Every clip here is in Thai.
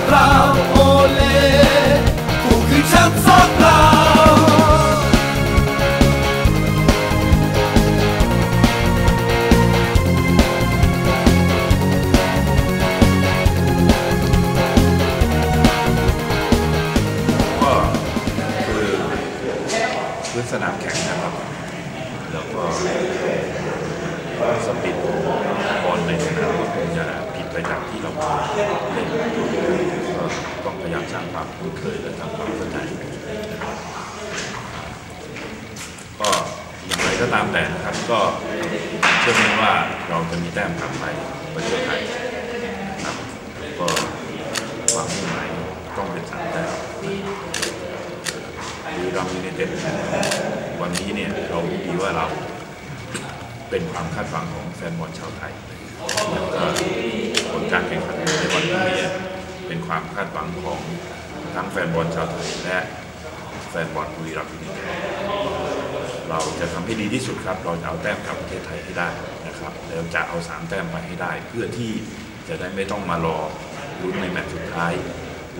ก็คือสนามแข่งนะครับ แล้วก็สปิดบอลในสนามก็คงผิดไปจากที่เราคิด ความคุ้นเคยและทำความเข้าใจนะครับก็อย่างไรก็ตามแต่นะครับ ก็เชื่อมั่นว่าเราจะมีแต้มกลับไปประเทศไทยนะครับก็ความมุ่งหมายต้องเป็นสามแต้มบุรีรัมย์ยูไนเต็ดวันนี้เนี่ยเราดีว่าเราเป็นความคาดหวังของแฟนบอลชาวไทยแล้วก็ผลการแข่งขันในวันนี้เนี่ยเป็นความคาดหวังของ ทั้งแฟนบอลชาวไทยและแฟนบอลบุรีรัมย์ยูไนเต็ดเราจะทำให้ดีที่สุดครับ เราจะเอาแต้มกลับประเทศไทยให้ได้นะครับแล้วจะเอาสามแต้มไปให้ได้ เพื่อที่จะได้ไม่ต้องมารอลุ้นในแมตช์สุดท้าย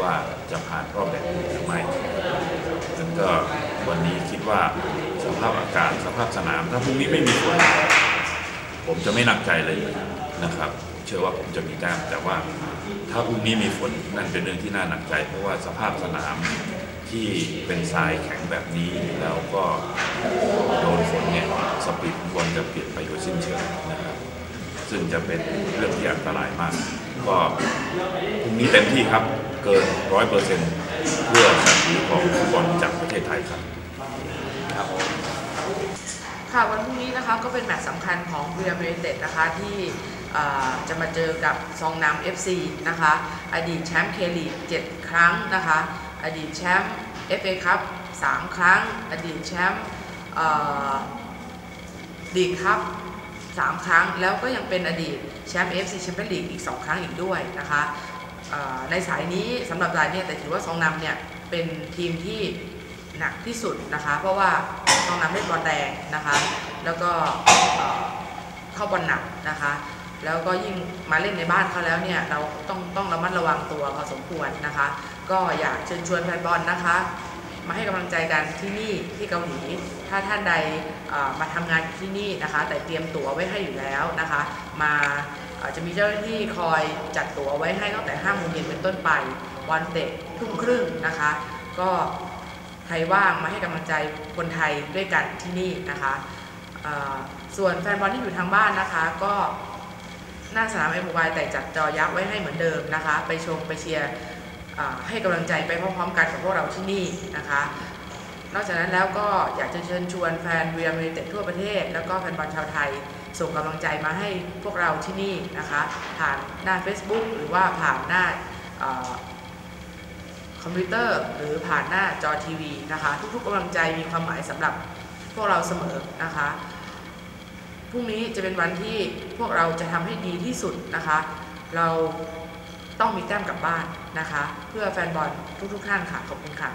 ว่าจะผ่านรอบแบ่งกลุ่มหรือไม่นั้นก็วันนี้คิดว่าสภาพอากาศสภาพสนาม ถ้าพรุ่งนี้ไม่มีฝนผมจะไม่หนักใจเลยนะครับ เชื่อว่าผมจะมีแต้มแต่ว่าถ้าพรุ่งนี้มีฝนนั่นเป็นเรื่องที่น่าหนักใจ เพราะว่าสภาพสนามที่เป็นทรายแข็งแบบนี้แล้วก็โดนฝนเนี่ยสปีดบอลจะเปลี่ยนไปโดยสิ้นเชิงนะครับซึ่งจะเป็นเรื่องที่อันตรายมาก ก็พรุ่งนี้เต็มที่ครับเกินร้อยเปอร์เซ็นต์เพื่อศักีของฟุตบอลจากประเทศไทยครับค่ะวันพรุ่งนี้นะคะก็เป็นแมตช์สำคัญของเรียล m ู t เต็ดนะคะที่ จะมาเจอกับซองน้ำ FC นะคะ อดีตแชมป์เคลีก7ครั้งนะคะ อดีตแชมป์ FA ครับ3ครั้ง อดีตแชมป์ลีกครับ3ครั้ง แล้วก็ยังเป็นอดีตแชมป์ FC แชมเปี้ยนลีกอีก2ครั้งอีกด้วยนะคะในสายนี้สำหรับรายเนี่ยแต่ถือว่าซองนำเนี่ยเป็นทีมที่หนักที่สุดนะคะ เพราะว่าต้องนำเล่นบอลแดงนะคะ แล้วก็เข้าบอลหนักนะคะ แล้วก็ยิ่งมาเล่นในบ้านเขาแล้วเนี่ยเราต้องต้องระมัดระวังตัวพอสมควรนะคะ ก็อยากเชิญชวนแฟนบอลนะคะ มาให้กำลังใจกันที่นี่ที่เกาหลีถ้าท่านใดมาทำงานที่นี่นะคะ แต่เตรียมตั๋วไว้ให้อยู่แล้วนะคะ มาจะมีเจ้าหน้าที่คอยจัดตั๋วไว้ให้ตั้งแต่5โมงเย็นเป็นต้นไปวันเตะทุ่มครึ่งนะคะ ก็ใครว่างมาให้กำลังใจคนไทยด้วยกันที่นี่นะคะส่วนแฟนบอลที่อยู่ทางบ้านนะคะ ก็ หน้าสนามเอ็มวแต่จัดจอยักษ์ไว้ให้เหมือนเดิมนะคะ ไปชมไปเชียร์ให้กำลังใจไปพร้อมๆกันกับพวกเราที่นี่นะคะ นอกจากนั้นแล้วก็อยากจะเชิญชวนแฟนเวียมยูเต็ดทั่วประเทศ แล้วก็แฟนบอลชาวไทย ส่งกำลังใจมาให้พวกเราที่นี่นะคะ ผ่านหน้า Facebook หรือว่าผ่านหน้าอ่าคอมพิวเตอร์ หรือผ่านหน้าจอทีวีนะคะ ทุกๆกำลังใจมีความหมายสำหรับพวกเราเสมอนะคะ พรุ่งนี้จะเป็นวันที่พวกเราจะทำให้ดีที่สุดนะคะ เราต้องมีแต้มกลับบ้านนะคะ เพื่อแฟนบอลทุกๆท่านค่ะ ขอบคุณค่ะ